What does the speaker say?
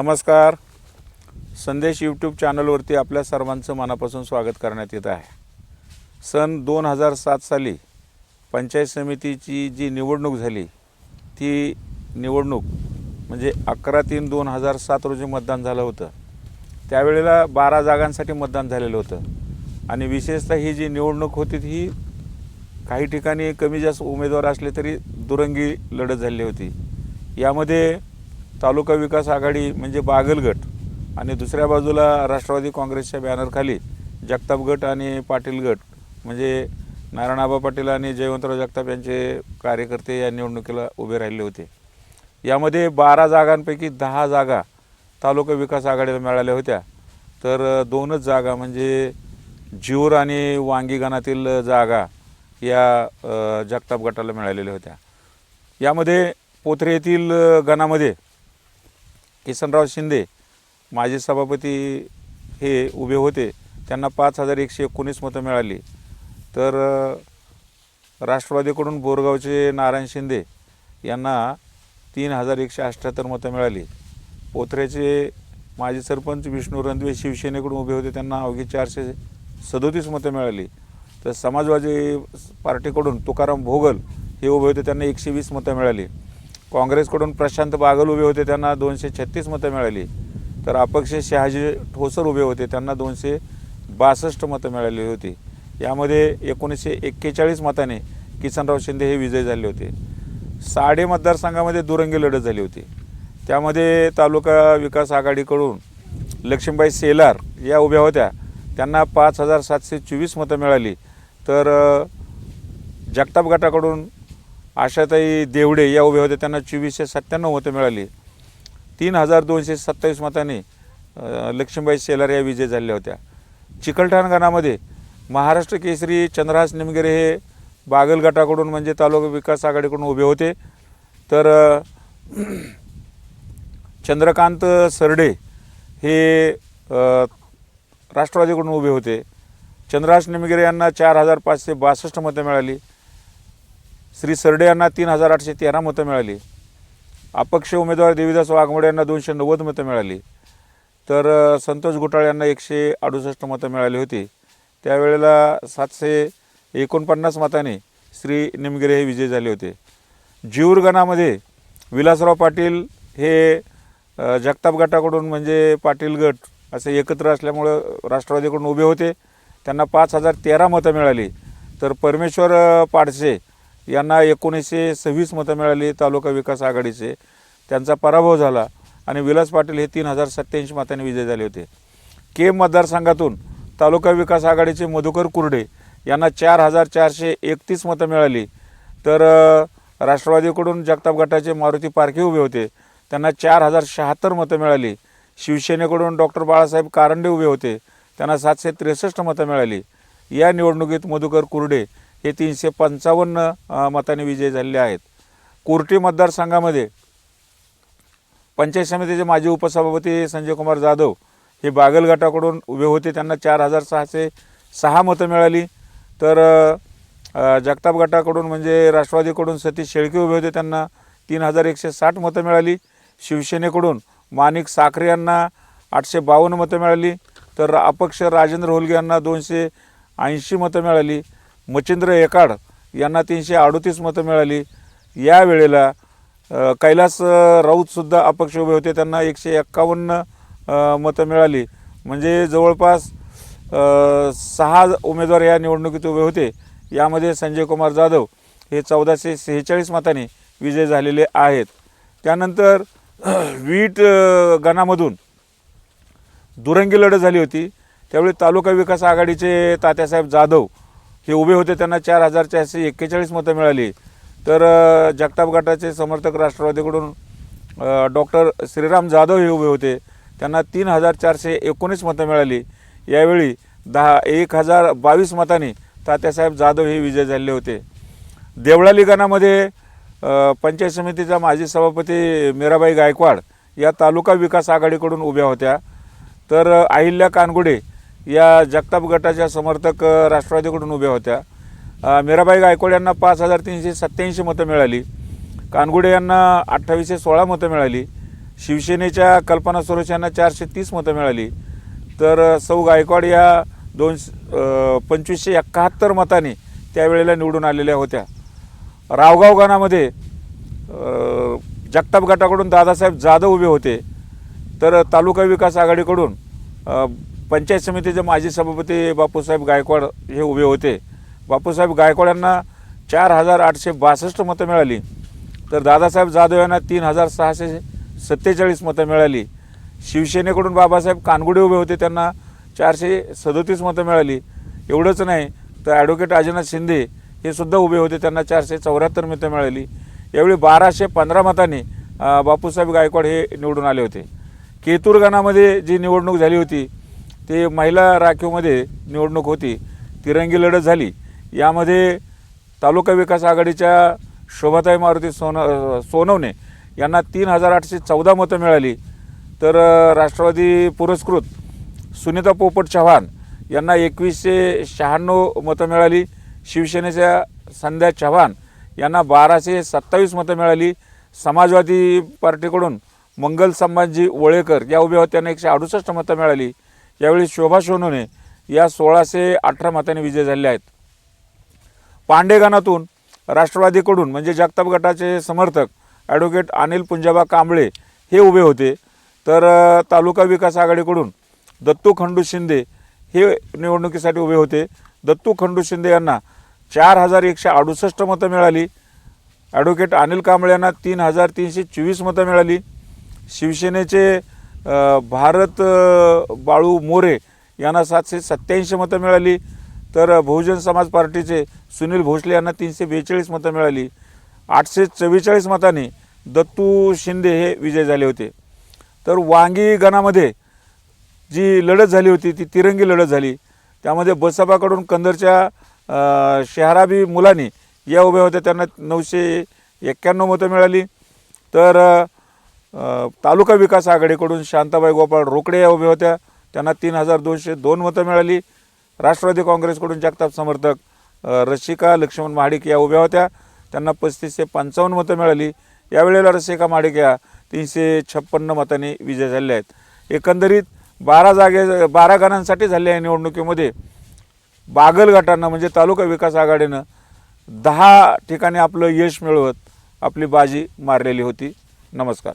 नमस्कार. संदेश यूट्यूब चॅनलवरती आपल्या सर्वांचं मनापासून स्वागत करण्यात येत आहे. सन दोन हजार सात साली पंचायत समितीची जी निवडणूक झाली ती निवडणूक म्हणजे अकरा तीन दोन हजार सात रोजी मतदान झालं होतं. त्यावेळेला बारा जागांसाठी मतदान झालेलं होतं. आणि विशेषतः ही जी निवडणूक होती ती ही काही ठिकाणी कमी जास्त उमेदवार असले तरी दुरंगी लढत झाली होती. यामध्ये तालुका विकास आघाडी म्हणजे बागलगट आणि दुसऱ्या बाजूला राष्ट्रवादी काँग्रेसच्या बॅनरखाली जगताप गट आणि पाटील गट. म्हणजे नारायणआबा पाटील आणि जयवंतराव जगताप यांचे कार्यकर्ते या निवडणुकीला उभे राहिले होते. यामध्ये बारा जागांपैकी दहा जागा तालुका विकास आघाडीला मिळाल्या होत्या. तर दोनच जागा म्हणजे जीवर आणि वांगी गणातील जागा या जगताप गटाला मिळालेल्या होत्या. यामध्ये पोथरे येथील गणामध्ये किसनराव शिंदे माजी सभापती हे उभे होते. त्यांना पाच हजार एकशे एकोणीस मतं मिळाली. तर राष्ट्रवादीकडून बोरगावचे नारायण शिंदे यांना तीन हजार एकशे अठ्ठ्याहत्तर मतं मिळाली. पोथऱ्याचे माजी सरपंच विष्णू रणदिवे शिवसेनेकडून उभे होते. त्यांना अवघी चारशे सदोतीस मतं मिळाली. तर समाजवादी पार्टीकडून तुकाराम भोगल हे उभे होते. त्यांना एकशे वीस मतं मिळाली. काँग्रेसकडून प्रशांत बागल उभे होते त्यांना दोनशे छत्तीस मतं मिळाली. तर अपक्ष शहाजी ठोसर उभे होते त्यांना दोनशे बासष्ट मतं मिळाली होती. यामध्ये एकोणीसशे एक्केचाळीस मताने किसनराव शिंदे हे विजयी झाले होते. साडे मतदारसंघामध्ये दुरंगी लढत झाली होती. त्यामध्ये तालुका विकास आघाडीकडून लक्ष्मीबाई सेलार या उभ्या होत्या. त्यांना पाच हजार सातशे चोवीस मतं मिळाली. तर जगताप गटाकडून आशाताई देवडे या उभ्या होत्या त्यांना चोवीसशे सत्त्याण्णव मतं मिळाली. तीन हजार दोनशे सत्तावीस मतांनी लक्ष्मीबाई शेलार या विजय झालेल्या होत्या. चिकलठाण गणामध्ये महाराष्ट्र केसरी चंद्रहास निमगिरे हे बागल गटाकडून म्हणजे तालुका विकास आघाडीकडून उभे होते. तर चंद्रकांत सरडे हे राष्ट्रवादीकडून उभे होते. चंद्रहास निमगिरे यांना चार हजार पाचशे बासष्ट मतं मिळाली. श्री सरडे यांना तीन हजार आठशे तेरा मतं मिळाली. अपक्ष उमेदवार देवीदास वाघमोडे यांना दोनशे नव्वद मतं मिळाली. तर संतोष घोटाळे यांना एकशे अडुसष्ट मतं मिळाली होती. त्यावेळेला सातशे एकोणपन्नास मताने श्री निमगिरे हे विजयी झाले होते. जीवर गणामध्ये विलासराव पाटील हे जगताप गटाकडून म्हणजे पाटील गट असे एकत्र असल्यामुळं राष्ट्रवादीकडून उभे होते. त्यांना पाच हजार तेरा मतं मिळाली. तर परमेश्वर पाडसे यांना एकोणीसशे सव्वीस मतं मिळाली तालुका विकास आघाडीचे. त्यांचा पराभव झाला आणि विलास पाटील हे तीन हजार सत्त्याऐंशी मतांनी विजय झाले होते. के मतदारसंघातून तालुका विकास आघाडीचे मधुकर कुर्डे यांना चार हजार चारशे एकतीस मतं मिळाली. तर राष्ट्रवादीकडून जगताप गटाचे मारुती पारखे उभे होते. त्यांना चार हजार शहात्तर मतं मिळाली. शिवसेनेकडून डॉक्टर बाळासाहेब कारंडे उभे होते. त्यांना सातशे त्रेसष्ट मतं मिळाली. या निवडणुकीत मधुकर कुर्डे हे तीनशे पंचावन्न मताने विजयी झालेले आहेत. कुर्टी मतदारसंघामध्ये पंचायत समितीचे माजी उपसभापती संजय कुमार जाधव हे बागल गटाकडून उभे होते. त्यांना चार हजार सहाशे सहा मतं मिळाली. तर जगताप गटाकडून म्हणजे राष्ट्रवादीकडून सतीश शेळके उभे होते. त्यांना तीन हजार एकशे साठ मतं मिळाली. शिवसेनेकडून माणिक साखरे यांना आठशे बावन्न मतं मिळाली. तर अपक्ष राजेंद्र होलगे यांना दोनशे ऐंशी मतं मिळाली. मच्छिंद्र एकाड यांना तीनशे अडोतीस मतं मिळाली. या वेळेला कैलास राऊतसुद्धा अपक्ष उभे होते. त्यांना एकशे एक्कावन्न मतं मिळाली. म्हणजे जवळपास सहा उमेदवार या निवडणुकीत उभे होते. यामध्ये संजय कुमार जाधव हे चौदाशे सेहेचाळीस मताने विजय झालेले आहेत. त्यानंतर वीट गणामधून दुरंगी लढत झाली होती. त्यावेळी तालुका विकास आघाडीचे तात्यासाहेब जाधव हे उभे होते त्यांना चार हजार चारशे एक्केचाळीस मतं मिळाली. तर जगताप गटाचे समर्थक राष्ट्रवादीकडून डॉक्टर श्रीराम जाधव हे उभे होते. त्यांना तीन हजार चारशे एकोणीस मतं मिळाली. यावेळी दहा एक हजार बावीस मतांनी तात्यासाहेब जाधव हे विजय झाले होते. देवळाली गणामध्ये पंचायत समितीचा माजी सभापती मीराबाई गायकवाड या तालुका विकास आघाडीकडून उभ्या होत्या. तर अहिल्या कानगुडे या जगताप गटाच्या समर्थक राष्ट्रवादीकडून उभ्या होत्या. मीराबाई गायकवाड यांना पाच हजार तीनशे सत्त्याऐंशी मतं मिळाली. कानगुडे यांना अठ्ठावीसशे सोळा मतं मिळाली. शिवसेनेच्या कल्पना सुरेश यांना चारशे तीस मतं मिळाली. तर सौ गायकवाड या दोन पंचवीसशे एकाहत्तर मतांनी त्यावेळेला निवडून आलेल्या होत्या. रावगाव गणामध्ये जगताप गटाकडून दादासाहेब जाधव उभे होते. तर तालुका विकास आघाडीकडून पंचायत समितीचे माजी सभापती बापूसाहेब गायकवाड हे उभे होते. बापूसाहेब गायकवाड यांना चार हजार आठशे बासष्ट मतं मिळाली. तर दादासाहेब जाधव यांना तीन हजार सहाशे सत्तेचाळीस मतं मिळाली. शिवसेनेकडून बाबासाहेब कानगुडे उभे होते त्यांना चारशे सदोतीस मतं मिळाली. एवढंच नाही तर ॲडव्होकेट अजिनाथ शिंदे हे सुद्धा उभे होते त्यांना चारशे चौऱ्याहत्तर मतं मिळाली. यावेळी बाराशे पंधरा मतांनी बापूसाहेब गायकवाड हे निवडून आले होते. केतुरगणामध्ये जी निवडणूक झाली होती ते महिला राखीवमध्ये निवडणूक होती. तिरंगी लढत झाली. यामध्ये तालुका विकास आघाडीच्या शोभाताई मारुती सोन सोनवने सोनवणे यांना तीन हजार आठशे चौदा मतं मिळाली. तर राष्ट्रवादी पुरस्कृत सुनीता पोपट चव्हाण यांना एकवीसशे शहाण्णव मतं मिळाली. शिवसेनेच्या संध्या चव्हाण यांना बाराशे सत्तावीस मतं मिळाली. समाजवादी पार्टीकडून मंगल संभाजी वळेकर या उभ्या होत्यांना त्यांना एकशे अडुसष्ट मतं मिळाली. यावेळी शोभा सोनवणे या सोळाशे अठरा मतांनी विजय झाले आहेत. पांडेगानातून राष्ट्रवादीकडून म्हणजे जगताप गटाचे समर्थक ॲडव्होकेट अनिल पुंजाबा कांबळे हे उभे होते. तर तालुका विकास आघाडीकडून दत्तू खंडू शिंदे हे निवडणुकीसाठी उभे होते. दत्तू खंडू शिंदे यांना चार हजार एकशे अडुसष्ट मतं मिळाली. ॲडव्होकेट अनिल कांबळे यांना तीन हजार तीनशे चोवीस मतं मिळाली. शिवसेनेचे भारत बाळू मोरे यांना सातशे सत्याऐंशी मतं मिळाली. तर बहुजन समाज पार्टीचे सुनील भोसले यांना तीनशे बेचाळीस मतं मिळाली. आठशे चव्वेचाळीस मतांनी दत्तू शिंदे हे विजय झाले होते. तर वांगी गणामध्ये जी लढत झाली होती ती तिरंगी लढत झाली. त्यामध्ये बसपाकडून कंदरच्या शहराबी मुलांनी या उभ्या होत्या त्यांना नऊशे एक्क्याण्णव मतं मिळाली. तर तालुका विकास आघाडीकडून शांताबाई गोपाळ रोकडे या उभ्या होत्या. त्यांना तीन हजार दोनशे दोन मतं मिळाली. राष्ट्रवादी काँग्रेसकडून जगताप समर्थक रसिका लक्ष्मण महाडिक या उभ्या होत्या. त्यांना पस्तीसशे पंचावन्न मतं मिळाली. यावेळेला रसिका महाडिक या तीनशे छप्पन्न मतांनी विजय झाले आहेत. एकंदरीत बारा जागे बारा गणांसाठी झालेल्या या निवडणुकीमध्ये. बागल म्हणजे तालुका विकास आघाडीनं दहा ठिकाणी आपलं यश मिळवत आपली बाजी मारलेली होती. नमस्कार.